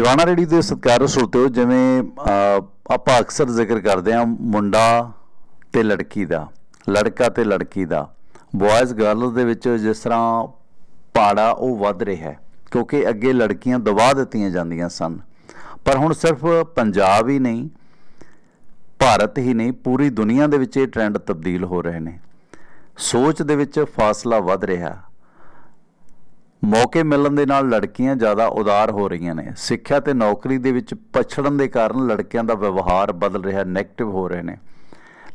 Tiwana ready ਦੇ ਸਤਿਕਾਰ ਸਰੋਤਿਓ ਜਿਵੇਂ ਆਪਾਂ ਅਕਸਰ ਜ਼ਿਕਰ ਕਰਦੇ ਹਾਂ ਮੁੰਡਾ ਤੇ ਲੜਕੀ ਦਾ, ਲੜਕਾ ਤੇ ਲੜਕੀ ਦਾ। ਬॉयਜ਼ ਗਰਲਸ ਦੇ ਵਿੱਚ ਜਿਸ ਤਰ੍ਹਾਂ ਪਾੜਾ ਉਹ ਵੱਧ ਰਿਹਾ ਹੈ, ਕਿਉਂਕਿ ਅੱਗੇ ਲੜਕੀਆਂ ਦਬਾ ਦਿੱਤੀਆਂ ਜਾਂਦੀਆਂ ਸਨ। ਪਰ ਹੁਣ ਸਿਰਫ ਪੰਜਾਬ ਹੀ ਨਹੀਂ, ਭਾਰਤ ਹੀ ਨਹੀਂ, ਪੂਰੀ ਦੁਨੀਆ ਦੇ ਵਿੱਚ ਇਹ ਟ੍ਰੈਂਡ ਤਬਦੀਲ ਹੋ ਰਹੇ ਨੇ। ਸੋਚ ਦੇ ਵਿੱਚ ਫਾਸਲਾ ਵੱਧ ਰਿਹਾ। ਮੌਕੇ ਮਿਲਣ ਦੇ ਨਾਲ ਲੜਕੀਆਂ ਜ਼ਿਆਦਾ ਉਦਾਰ ਹੋ ਰਹੀਆਂ ਨੇ। ਸਿੱਖਿਆ ਤੇ ਨੌਕਰੀ ਦੇ ਵਿੱਚ ਪਛੜਨ ਦੇ ਕਾਰਨ ਲੜਕਿਆਂ ਦਾ ਵਿਵਹਾਰ ਬਦਲ ਰਿਹਾ ਨੈਗੇਟਿਵ ਹੋ ਰਹੇ ਨੇ।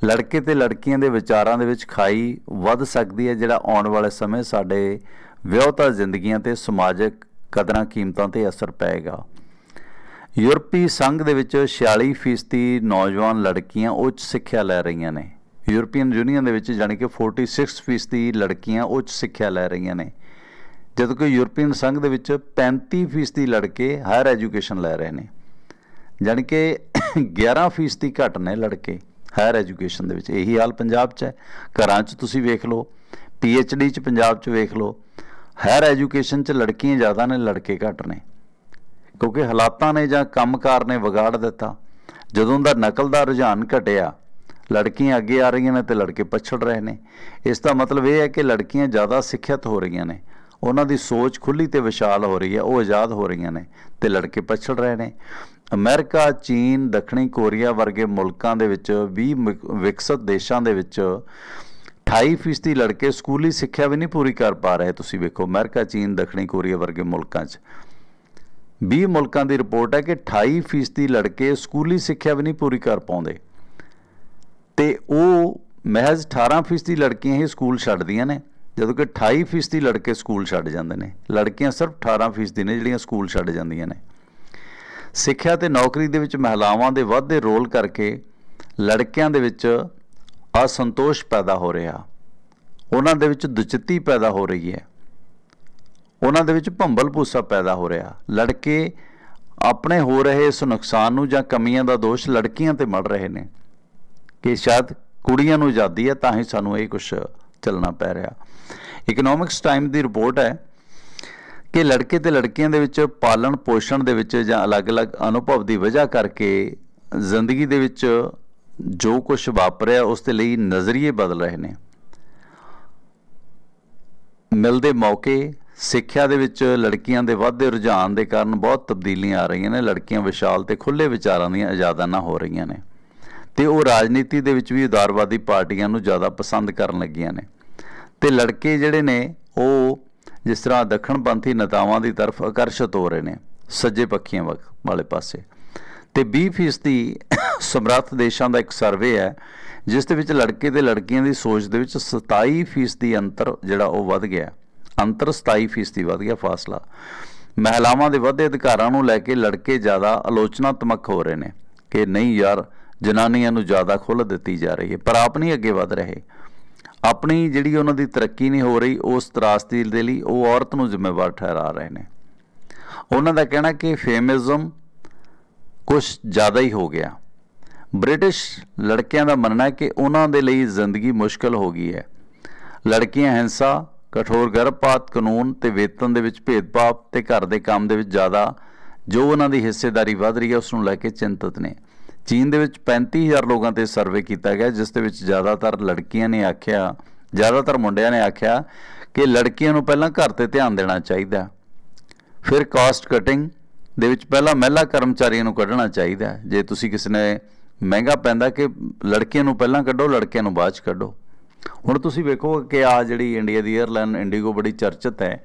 ਲੜਕੇ ਤੇ ਲੜਕੀਆਂ ਦੇ ਵਿਚਾਰਾਂ ਦੇ ਵਿੱਚ ਖਾਈ ਵੱਧ ਸਕਦੀ ਹੈ, ਜਿਹੜਾ ਆਉਣ ਵਾਲੇ ਸਮੇਂ ਸਾਡੇ ਵਿਆਹਤਾ ਜ਼ਿੰਦਗੀਆਂ ਤੇ ਸਮਾਜਿਕ ਕਦਰਾਂ, ਕੀਮਤਾਂ ਤੇ ਅਸਰ ਪਏਗਾ। ਯੂਰਪੀ ਸੰਘ ਦੇ ਵਿੱਚ 46% ਨੌਜਵਾਨ ਲੜਕੀਆਂ ਉੱਚ ਸਿੱਖਿਆ ਲੈ ਰਹੀਆਂ ਨੇ। ਯੂਰਪੀਅਨ ਯੂਨੀਅਨ ਦੇ ਵਿੱਚ ਜਾਣੀ ਕਿ 46% ਲੜਕੀਆਂ ਉੱਚ ਸਿੱਖਿਆ ਲੈ ਰਹੀਆਂ ਨੇ। ਜਦੋਂ ਕਿ ਯੂਰਪੀਅਨ ਸੰਘ ਦੇ ਵਿੱਚ 35% ਲੜਕੇ ਹਾਇਰ ਐਜੂਕੇਸ਼ਨ ਲੈ ਰਹੇ ਨੇ। ਜਾਣੀ ਕਿ 11% ਘੱਟ ਨੇ ਲੜਕੇ ਹਾਇਰ ਐਜੂਕੇਸ਼ਨ ਦੇ ਵਿੱਚ। ਇਹੀ ਹਾਲ ਪੰਜਾਬ 'ਚ ਹੈ। ਘਰਾਂ 'ਚ ਤੁਸੀਂ ਵੇਖ ਲਓ ਡੀ 'ਚ ਪੰਜਾਬ 'ਚ ਵੇਖ ਲਓ, ਹਾਇਰ ਐਜੂਕੇਸ਼ਨ 'ਚ ਲੜਕੀਆਂ ਜ਼ਿਆਦਾ ਨੇ, ਲੜਕੇ ਘੱਟ ਨੇ। ਕਿਉਂਕਿ ਹਾਲਾਤਾਂ ਨੇ ਜਾਂ ਕੰਮਕਾਰ ਨੇ ਵਿਗਾੜ ਦਿੱਤਾ। ਜਦੋਂ ਦਾ ਨਕਲ ਦਾ ਰੁਝਾਨ ਘਟਿਆ, ਲੜਕੀਆਂ ਅੱਗੇ ਆ ਰਹੀਆਂ ਨੇ ਤੇ ਲੜਕੇ ਪਛੜ ਰਹੇ ਨੇ। ਇਸ ਦਾ ਮਤਲਬ ਇਹ ਹੈ ਕਿ ਲੜਕੀਆਂ ਜ਼ਿਆਦਾ ਸਿੱਖਿਅਤ ਹੋ ਰਹੀਆਂ ਨੇ। ਉਹਨਾਂ ਦੀ ਸੋਚ ਖੁੱਲੀ ਤੇ ਵਿਸ਼ਾਲ ਹੋ ਰਹੀ ਹੈ, ਉਹ ਆਜ਼ਾਦ ਹੋ ਰਹੀਆਂ ਨੇ ਤੇ ਲੜਕੇ ਪਛੜ ਰਹੇ ਨੇ। ਅਮਰੀਕਾ, ਚੀਨ, ਦੱਖਣੀ ਕੋਰੀਆ ਵਰਗੇ ਮੁਲਕਾਂ ਦੇ ਵਿੱਚ 20 ਵਿਕ- ਵਿਕਸਤ ਦੇਸ਼ਾਂ ਦੇ ਵਿੱਚ 28% ਲੜਕੇ ਸਕੂਲੀ ਸਿੱਖਿਆ ਵੀ ਨਹੀਂ ਪੂਰੀ ਕਰ ਪਾ ਰਹੇ, ਤੁਸੀਂ ਵੇਖੋ, ਅਮਰੀਕਾ, ਚੀਨ, ਦੱਖਣੀ ਕੋਰੀਆ ਵਰਗੇ ਮੁਲਕਾਂ 'ਚ। 20 ਮੁਲਕਾਂ ਦੀ ਰਿਪੋਰਟ ਹੈ ਕਿ 28% ਲੜਕੇ ਸਕੂਲੀ ਸਿੱਖਿਆ ਵੀ ਨਹੀਂ ਪੂਰੀ ਕਰ ਪਾਉਂਦੇ। ਤੇ ਉਹ ਮਹਿਜ਼ 18% ਲੜਕੀਆਂ ਹੀ ਸਕੂਲ ਛੱਡਦੀਆਂ ਨੇ। ਜਦੋਂ ਕਿ 28% ਲੜਕੇ ਸਕੂਲ ਛੱਡ ਜਾਂਦੇ ਨੇ, ਲੜਕੀਆਂ ਸਿਰਫ 18% ਨੇ ਜਿਹੜੀਆਂ ਸਕੂਲ ਛੱਡ ਜਾਂਦੀਆਂ ਨੇ। ਸਿੱਖਿਆ ਤੇ ਨੌਕਰੀ ਦੇ ਵਿੱਚ ਮਹਿਲਾਵਾਂ ਦੇ ਵਾਧੇ ਰੋਲ ਕਰਕੇ ਲੜਕਿਆਂ ਦੇ ਵਿੱਚ ਅਸੰਤੋਸ਼ ਪੈਦਾ ਹੋ ਰਿਹਾ। ਉਹਨਾਂ ਦੇ ਵਿੱਚ ਦੁਚਿੱਤੀ ਪੈਦਾ ਹੋ ਰਹੀ ਹੈ। ਉਹਨਾਂ ਦੇ ਵਿੱਚ ਭੰਬਲ ਭੂਸਾ ਪੈਦਾ ਹੋ ਰਿਹਾ। ਲੜਕੇ ਆਪਣੇ ਹੋ ਰਹੇ ਇਸ ਨੁਕਸਾਨ ਨੂੰ ਜਾਂ ਕਮੀਆਂ ਦਾ ਦੋਸ਼ ਲੜਕੀਆਂ ਤੇ ਮੜ ਰਹੇ ਨੇ ਕਿ ਸ਼ਾਇਦ ਕੁੜੀਆਂ ਨੂੰ ਆਜ਼ਾਦੀ ਹੈ, ਤਾਂ ਹੀ ਸਾਨੂੰ ਇਹ ਕੁਝ ਚੱਲਣਾ ਪੈ ਰਿਹਾ। ਇਕਨੋਮਿਕਸ ਟਾਈਮ ਦੀ ਰਿਪੋਰਟ ਹੈ ਕਿ ਲੜਕੇ ਤੇ ਲੜਕੀਆਂ ਦੇ ਵਿੱਚ ਪਾਲਣ ਪੋਸ਼ਣ ਦੇ ਵਿੱਚ ਜਾਂ ਅਲੱਗ-ਅਲੱਗ ਅਨੁਭਵ ਦੀ ਵਜ੍ਹਾ ਕਰਕੇ ਜ਼ਿੰਦਗੀ ਦੇ ਵਿੱਚ ਜੋ ਕੁਝ ਵਾਪਰਿਆ, ਉਸ ਦੇ ਲਈ ਨਜ਼ਰੀਏ ਬਦਲ ਰਹੇ ਨੇ। ਮਿਲਦੇ ਮੌਕੇ ਸਿੱਖਿਆ ਦੇ ਵਿੱਚ ਲੜਕੀਆਂ ਦੇ ਵਾਧੇ ਰੁਝਾਨ ਦੇ ਕਾਰਨ ਬਹੁਤ ਤਬਦੀਲੀਆਂ ਆ ਰਹੀਆਂ ਨੇ। ਲੜਕੀਆਂ ਵਿਸ਼ਾਲ ਤੇ ਖੁੱਲੇ ਵਿਚਾਰਾਂ ਦੀਆਂ ਆਜ਼ਾਦਾਨਾ ਹੋ ਰਹੀਆਂ ਨੇ। ਤੇ ਉਹ ਰਾਜਨੀਤੀ ਦੇ ਵਿੱਚ ਵੀ ਉਦਾਰਵਾਦੀ ਪਾਰਟੀਆਂ ਨੂੰ ਜ਼ਿਆਦਾ ਪਸੰਦ ਕਰਨ ਲੱਗੀਆਂ ਨੇ। ਤੇ ਲੜਕੇ ਜਿਹੜੇ ਨੇ, ਉਹ ਜਿਸ ਤਰ੍ਹਾਂ ਦੱਖਣਪੰਥੀ ਨੇਤਾਵਾਂ ਦੀ ਤਰਫ ਆਕਰਸ਼ਿਤ ਹੋ ਰਹੇ ਨੇ, ਸੱਜੇ ਪੱਖੀਆਂ ਵਕ- ਵਾਲੇ ਪਾਸੇ। ਤੇ 20% ਦੀ ਸਮਰੱਥ ਦੇਸ਼ਾਂ ਦਾ ਇੱਕ ਸਰਵੇ ਹੈ, ਜਿਸ ਦੇ ਵਿੱਚ ਲੜਕੇ ਤੇ ਲੜਕੀਆਂ ਦੀ ਸੋਚ ਦੇ ਵਿੱਚ 27% ਦੀ ਅੰਤਰ ਜਿਹੜਾ ਉਹ ਵੱਧ ਗਿਆ। ਅੰਤਰ 27% ਦੀ ਵੱਧ ਗਿਆ ਫਾਸਲਾ। ਮਹਿਲਾਵਾਂ ਦੇ ਵਧੇ ਅਧਿਕਾਰਾਂ ਨੂੰ ਲੈ ਕੇ ਲੜਕੇ ਜ਼ਿਆਦਾ ਆਲੋਚਨਾਤਮਕ ਹੋ ਰਹੇ ਨੇ ਕਿ ਨਹੀਂ ਯਾਰ ਜਨਾਨੀਆਂ ਨੂੰ ਜ਼ਿਆਦਾ ਖੁੱਲ੍ਹ ਦਿੱਤੀ ਜਾ ਰਹੀ ਹੈ, ਪਰ ਆਪ ਨਹੀਂ ਅੱਗੇ ਵਧ ਰਹੇ। ਆਪਣੀ ਜਿਹੜੀ ਉਹਨਾਂ ਦੀ ਤਰੱਕੀ ਨਹੀਂ ਹੋ ਰਹੀ, ਉਸ ਤਰਾਸਦੀ ਦੇ ਲਈ ਉਹ ਔਰਤ ਨੂੰ ਜ਼ਿੰਮੇਵਾਰ ਠਹਿਰਾ ਰਹੇ ਨੇ। ਉਹਨਾਂ ਦਾ ਕਹਿਣਾ ਕਿ ਫੇਮਿਜ਼ਮ ਕੁਝ ਜ਼ਿਆਦਾ ਹੀ ਹੋ ਗਿਆ। ਬ੍ਰਿਟਿਸ਼ ਲੜਕਿਆਂ ਦਾ ਮੰਨਣਾ ਹੈ ਕਿ ਉਹਨਾਂ ਦੇ ਲਈ ਜ਼ਿੰਦਗੀ ਮੁਸ਼ਕਲ ਹੋ ਗਈ ਹੈ। ਲੜਕੀਆਂ ਹਿੰਸਾ, ਕਠੋਰ ਗਰਭਪਾਤ, ਕਾਨੂੰਨ ਤੇ ਵੇਤਨ ਦੇ ਵਿੱਚ ਭੇਦਭਾਵ ਤੇ ਘਰ ਦੇ ਕੰਮ ਦੇ ਵਿੱਚ ਜ਼ਿਆਦਾ ਜੋ ਉਹਨਾਂ ਦੀ ਹਿੱਸੇਦਾਰੀ ਵਧ ਰਹੀ ਹੈ, ਉਸ ਨੂੰ ਲੈ ਕੇ ਚਿੰਤਤ ਨੇ। ਚੀਨ ਦੇ ਵਿੱਚ 35000 ਲੋਕਾਂ ਤੇ ਸਰਵੇ ਕੀਤਾ ਗਿਆ, ਜਿਸ ਦੇ ਵਿੱਚ ਜ਼ਿਆਦਾਤਰ ਲੜਕੀਆਂ ਨੇ ਆਖਿਆ, ਜ਼ਿਆਦਾਤਰ ਮੁੰਡਿਆਂ ਨੇ ਆਖਿਆ ਕਿ ਲੜਕੀਆਂ ਨੂੰ ਪਹਿਲਾਂ ਘਰ ਤੇ ਧਿਆਨ ਦੇਣਾ ਚਾਹੀਦਾ ਫਿਰ ਕਾਸਟ ਕਟਿੰਗ ਦੇ ਵਿੱਚ ਪਹਿਲਾਂ ਮਹਿਲਾ ਕਰਮਚਾਰੀਆਂ ਨੂੰ ਕੱਢਣਾ ਚਾਹੀਦਾ ਜੇ ਤੁਸੀਂ ਕਿਸੇ ਨੇ ਮਹਿੰਗਾ ਪੈਂਦਾ ਕਿ ਲੜਕੀਆਂ ਨੂੰ ਪਹਿਲਾਂ ਕੱਢੋ, ਲੜਕਿਆਂ ਨੂੰ ਬਾਅਦ ਚ ਕੱਢੋ। ਹੁਣ ਤੁਸੀਂ ਵੇਖੋ ਕਿ ਆ ਜਿਹੜੀ ਇੰਡੀਆ ਦੀ 에ਅਰਲਾਈਨ ਇੰਡੀਗੋ ਬੜੀ ਚਰਚਿਤ ਹੈ,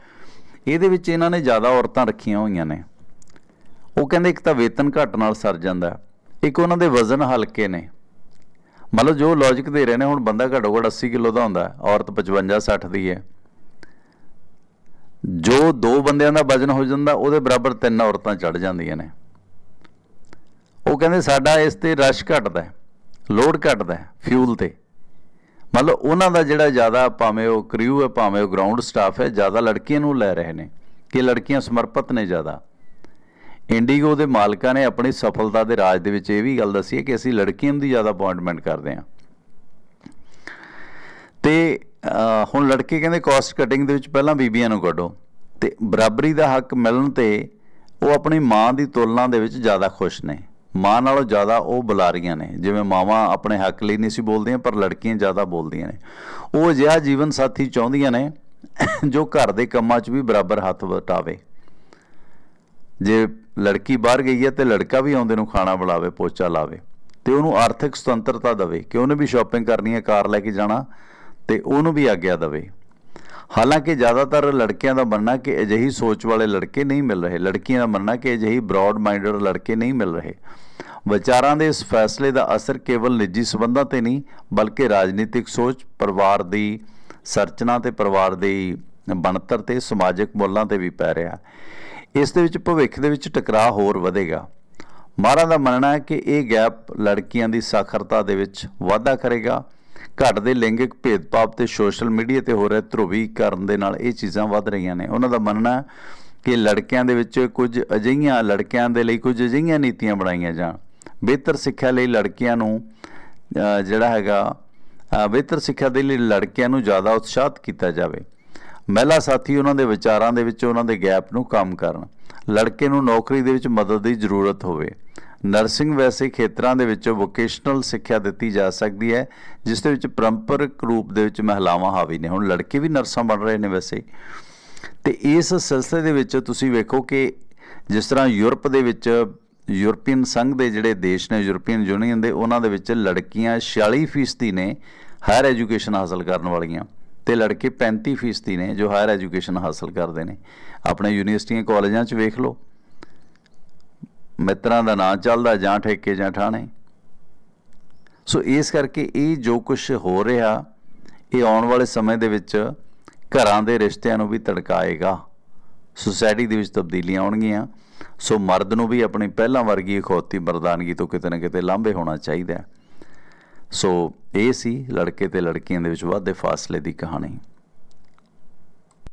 ਇਹਦੇ ਵਿੱਚ ਇਹਨਾਂ ਨੇ ਜ਼ਿਆਦਾ ਔਰਤਾਂ ਰੱਖੀਆਂ ਹੋਈਆਂ ਨੇ। ਉਹ ਕਹਿੰਦੇ ਇੱਕ ਤਾਂ ਵੇਤਨ ਘੱਟ ਨਾਲ ਸਰ ਜਾਂਦਾ ਇੱਕ ਉਹਨਾਂ ਦੇ ਵਜ਼ਨ ਹਲਕੇ ਨੇ। ਮਤਲਬ ਜੋ ਲੌਜੀਕ ਦੇ ਰਹੇ ਨੇ, ਹੁਣ ਬੰਦਾ ਘੱਟੋ ਘੱਟ 80 ਕਿਲੋ ਦਾ ਹੁੰਦਾ, ਔਰਤ 55 60 ਦੀ ਹੈ। ਜੋ ਦੋ ਬੰਦਿਆਂ ਦਾ ਵਜਨ ਹੋ ਜਾਂਦਾ, ਉਹਦੇ ਬਰਾਬਰ ਤਿੰਨ ਔਰਤਾਂ ਚੜ ਜਾਂਦੀਆਂ ਨੇ। ਉਹ ਕਹਿੰਦੇ ਸਾਡਾ ਇਸ ਤੇ ਰਸ਼ ਘਟਦਾ ਹੈ, ਲੋਡ ਘਟਦਾ ਫਿਊਲ ਤੇ। ਮਤਲਬ ਉਹਨਾਂ ਦਾ ਜਿਹੜਾ ਜ਼ਿਆਦਾ ਭਾਵੇਂ ਉਹ ਕਰਿਊ ਹੈ, ਭਾਵੇਂ ਉਹ ਗਰਾਊਂਡ ਸਟਾਫ ਹੈ, ਜ਼ਿਆਦਾ ਲੜਕੀਆਂ ਨੂੰ ਲੈ ਰਹੇ ਨੇ, ਕਿ ਲੜਕੀਆਂ ਸਮਰਪਿਤ ਨੇ ਜ਼ਿਆਦਾ। ਇੰਡੀਗੋ ਦੇ ਮਾਲਕਾਂ ਨੇ ਆਪਣੀ ਸਫਲਤਾ ਦੇ ਰਾਜ ਦੇ ਵਿੱਚ ਇਹ ਵੀ ਗੱਲ ਦੱਸੀ ਹੈ ਕਿ ਅਸੀਂ ਲੜਕੀਆਂ ਦੀ ਜ਼ਿਆਦਾ ਅਪਾਇੰਟਮੈਂਟ ਕਰਦੇ ਹਾਂ। ਤੇ ਹੁਣ ਲੜਕੇ ਕਹਿੰਦੇ ਕਾਸਟ ਕਟਿੰਗ ਦੇ ਵਿੱਚ ਪਹਿਲਾਂ ਬੀਬੀਆਂ ਨੂੰ ਕੱਢੋ। ਤੇ ਬਰਾਬਰੀ ਦਾ ਹੱਕ ਮਿਲਣ ਤੇ ਉਹ ਆਪਣੀ ਮਾਂ ਦੀ ਤੁਲਨਾ ਦੇ ਵਿੱਚ ਜ਼ਿਆਦਾ ਖੁਸ਼ ਨੇ। ਮਾਂ ਨਾਲੋਂ ਜ਼ਿਆਦਾ ਉਹ ਬੁਲਾਰੀਆਂ ਨੇ। ਜਿਵੇਂ ਮਾਵਾਂ ਆਪਣੇ ਹੱਕ ਲਈ ਨਹੀਂ ਸੀ ਬੋਲਦੀਆਂ, ਪਰ ਲੜਕੀਆਂ ਜ਼ਿਆਦਾ ਬੋਲਦੀਆਂ ਨੇ। ਉਹ ਅਜਿਹਾ ਜੀਵਨ ਸਾਥੀ ਚਾਹੁੰਦੀਆਂ ਨੇ ਜੋ ਘਰ ਦੇ ਕੰਮਾਂ 'ਚ ਵੀ ਬਰਾਬਰ ਹੱਥ ਵਟਾਵੇ। ਜੇ ਲੜਕੀ ਬਾਹਰ ਗਈ ਹੈ ਤੇ ਲੜਕਾ ਵੀ ਆਉਂਦੇ ਨੂੰ ਖਾਣਾ ਬਣਾਵੇ ਪੋਚਾ ਲਾਵੇ ਤੇ ਉਹਨੂੰ ਆਰਥਿਕ ਸੁਤੰਤਰਤਾ ਦੇਵੇ ਕਿ ਉਹਨੇ ਵੀ ਸ਼ਾਪਿੰਗ ਕਰਨੀ ਹੈ, ਕਾਰ ਲੈ ਕੇ ਜਾਣਾ ਤੇ ਉਹਨੂੰ ਵੀ ਆਗਿਆ ਦੇਵੇ। ਹਾਲਾਂਕਿ ਜ਼ਿਆਦਾਤਰ ਲੜਕਿਆਂ ਦਾ ਮੰਨਣਾ ਕਿ ਅਜਿਹੀ ਸੋਚ ਵਾਲੇ ਲੜਕੇ ਨਹੀਂ ਮਿਲ ਰਹੇ। ਲੜਕੀਆਂ ਦਾ ਮੰਨਣਾ ਕਿ ਅਜਿਹੀ ਬ੍ਰੌਡ ਮਾਈਂਡਡ ਲੜਕੇ ਨਹੀਂ ਮਿਲ ਰਹੇ। ਵਿਚਾਰਾਂ ਦੇ ਇਸ ਫੈਸਲੇ ਦਾ ਅਸਰ ਕੇਵਲ ਨਿੱਜੀ ਸਬੰਧਾਂ ਤੇ ਨਹੀਂ, ਬਲਕਿ ਰਾਜਨੀਤਿਕ ਸੋਚ, ਪਰਿਵਾਰ ਦੀ ਸਰਚਨਾ ਤੇ ਪਰਿਵਾਰ ਦੀ ਬਣਤਰ ਤੇ ਸਮਾਜਿਕ ਮੁੱਲਾਂ ਤੇ ਵੀ ਪੈ ਰਿਹਾ। ਇਸ ਦੇ ਵਿੱਚ ਭਵਿੱਖ ਦੇ ਵਿੱਚ ਟਕਰਾਅ ਹੋਰ ਵਧੇਗਾ। ਮਾਰਾ ਦਾ ਮੰਨਣਾ ਹੈ ਕਿ ਇਹ ਗੈਪ ਲੜਕੀਆਂ ਦੀ ਸਾਖਰਤਾ ਦੇ ਵਿੱਚ ਵਾਧਾ ਕਰੇਗਾ। ਘਟਦੇ ਲਿੰਗਿਕ ਭੇਦਭਾਵ ਤੇ ਸੋਸ਼ਲ ਮੀਡੀਆ ਤੇ ਹੋ ਰਹੇ ਧਰੁਵੀਕਰਨ ਦੇ ਨਾਲ ਇਹ ਚੀਜ਼ਾਂ ਵੱਧ ਰਹੀਆਂ ਨੇ। ਉਹਨਾਂ ਦਾ ਮੰਨਣਾ ਹੈ ਕਿ ਲੜਕਿਆਂ ਦੇ ਵਿੱਚ ਕੁਝ ਅਜਿਹੀਆਂ ਲੜਕਿਆਂ ਦੇ ਲਈ ਕੁਝ ਅਜਿਹੀਆਂ ਨੀਤੀਆਂ ਬਣਾਈਆਂ ਜਾਣ। ਬਿਹਤਰ ਸਿੱਖਿਆ ਲਈ ਲੜਕੀਆਂ ਨੂੰ ਜਿਹੜਾ ਹੈਗਾ ਬਿਹਤਰ ਸਿੱਖਿਆ ਦੇ ਲਈ ਲੜਕਿਆਂ ਨੂੰ ਜ਼ਿਆਦਾ ਉਤਸ਼ਾਹਿਤ ਕੀਤਾ ਜਾਵੇ। ਮਹਿਲਾ ਸਾਥੀ ਉਹਨਾਂ ਦੇ ਵਿਚਾਰਾਂ ਦੇ ਵਿੱਚ ਉਹਨਾਂ ਦੇ ਗੈਪ ਨੂੰ ਕੰਮ ਕਰਨ। ਲੜਕੇ ਨੂੰ ਨੌਕਰੀ ਦੇ ਵਿੱਚ ਮਦਦ ਦੀ ਜ਼ਰੂਰਤ ਹੋਵੇ। ਨਰਸਿੰਗ ਵੈਸੇ ਖੇਤਰਾਂ ਦੇ ਵਿੱਚ ਵੋਕੇਸ਼ਨਲ ਸਿੱਖਿਆ ਦਿੱਤੀ ਜਾ ਸਕਦੀ ਹੈ, ਜਿਸ ਦੇ ਵਿੱਚ ਪਰੰਪਰਕ ਰੂਪ ਦੇ ਵਿੱਚ ਮਹਿਲਾਵਾਂ ਹਾਵੀ ਨੇ। ਹੁਣ ਲੜਕੇ ਵੀ ਨਰਸਾਂ ਬਣ ਰਹੇ ਨੇ ਵੈਸੇ। ਹੀ। ਤੇ ਇਸ ਸਿਲਸਿਲੇ ਦੇ ਵਿੱਚ ਤੁਸੀਂ ਵੇਖੋ ਕਿ ਜਿਸ ਤਰ੍ਹਾਂ ਯੂਰਪ ਦੇ ਵਿੱਚ ਯੂਰਪੀਅਨ ਸੰਘ ਦੇ ਜਿਹੜੇ ਦੇਸ਼ ਨੇ, ਯੂਰਪੀਅਨ ਯੂਨੀਅਨ ਦੇ, ਉਹਨਾਂ ਦੇ ਵਿੱਚ ਲੜਕੀਆਂ 46% ਨੇ ਹਾਇਰ ਐਜੂਕੇਸ਼ਨ ਹਾਸਲ ਕਰਨ ਵਾਲੀਆਂ। ਤੇ ਲੜਕੇ 35% ਨੇ ਜੋ ਹਾਇਰ ਐਜੂਕੇਸ਼ਨ ਹਾਸਲ ਕਰਦੇ ਨੇ। ਆਪਣੇ ਯੂਨੀਵਰਸਿਟੀਆਂ ਕਾਲਜਾਂ 'ਚ ਵੇਖ ਲਓ। ਮਿੱਤਰਾਂ ਦਾ ਨਾਂ ਚੱਲਦਾ ਜਾਂ ਠੇਕੇ ਜਾਂ ਠਾਣੇ। ਸੋ ਇਸ ਕਰਕੇ ਇਹ ਜੋ ਕੁਝ ਹੋ ਰਿਹਾ, ਇਹ ਆਉਣ ਵਾਲੇ ਸਮੇਂ ਦੇ ਵਿੱਚ ਘਰਾਂ ਦੇ ਰਿਸ਼ਤਿਆਂ ਨੂੰ ਵੀ ਤੜਕਾਏਗਾ। ਸੁਸਾਇਟੀ ਦੇ ਵਿੱਚ ਤਬਦੀਲੀਆਂ ਆਉਣਗੀਆਂ। ਸੋ ਮਰਦ ਨੂੰ ਵੀ ਆਪਣੀ ਪਹਿਲਾਂ ਵਰਗੀ ਅਖੌਤੀ ਮਰਦਾਨਗੀ ਤੋਂ ਕਿਤੇ ਨਾ ਕਿਤੇ ਲਾਂਭੇ ਹੋਣਾ ਚਾਹੀਦਾ ਹੈ। ਸੋ ਇਹ ਸੀ ਲੜਕੇ ਤੇ ਲੜਕੀਆਂ ਦੇ ਵਿੱਚ ਵਾਧੇ ਫਾਸਲੇ ਦੀ ਕਹਾਣੀ।